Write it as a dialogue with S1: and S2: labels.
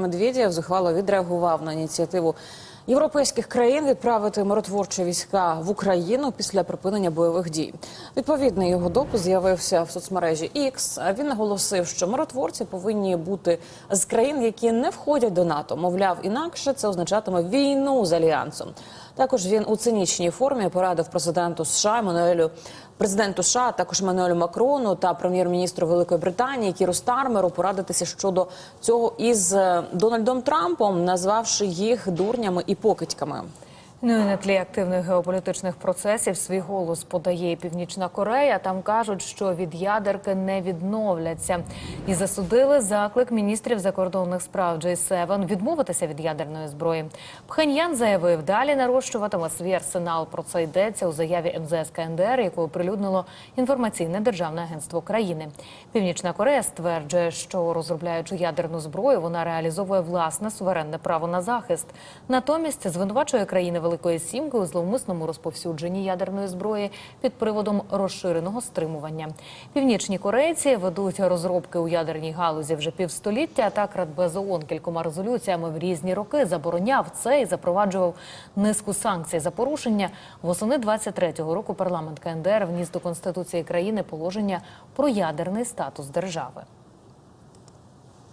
S1: Медведєв зухвало відреагував на ініціативу європейських країн відправити миротворчі війська в Україну після припинення бойових дій. Відповідний його допис з'явився в соцмережі X. Він наголосив, що миротворці повинні бути з країн, які не входять до НАТО. Мовляв, інакше це означатиме війну з альянсом. Також він у цинічній формі порадив президенту США Еммануелю президенту США, також Еммануелю Макрону та прем'єр-міністру Великої Британії Кіру Стармеру порадитися щодо цього із е, Дональдом Трампом, назвавши їх дурнями і покидьками.
S2: Ну і на тлі активних геополітичних процесів свій голос подає і Північна Корея. Там кажуть, що від ядерки не відновляться, і засудили заклик міністрів закордонних справ J7 відмовитися від ядерної зброї. Пхеньян заявив, далі нарощуватиме свій арсенал. Про це йдеться у заяві МЗС КНДР, яку оприлюднило інформаційне державне агентство країни. Північна Корея стверджує, що розробляючи ядерну зброю, вона реалізовує власне суверенне право на захист. Натомість звинувачує країни Великої Сімки у зловмисному розповсюдженні ядерної зброї під приводом розширеного стримування. Північні корейці ведуть розробки у ядерній галузі вже півстоліття. Так Радбез ООН кількома резолюціями в різні роки забороняв це і запроваджував низку санкцій за порушення. Восени 23-го року парламент КНДР вніс до конституції країни положення про ядерний статус держави.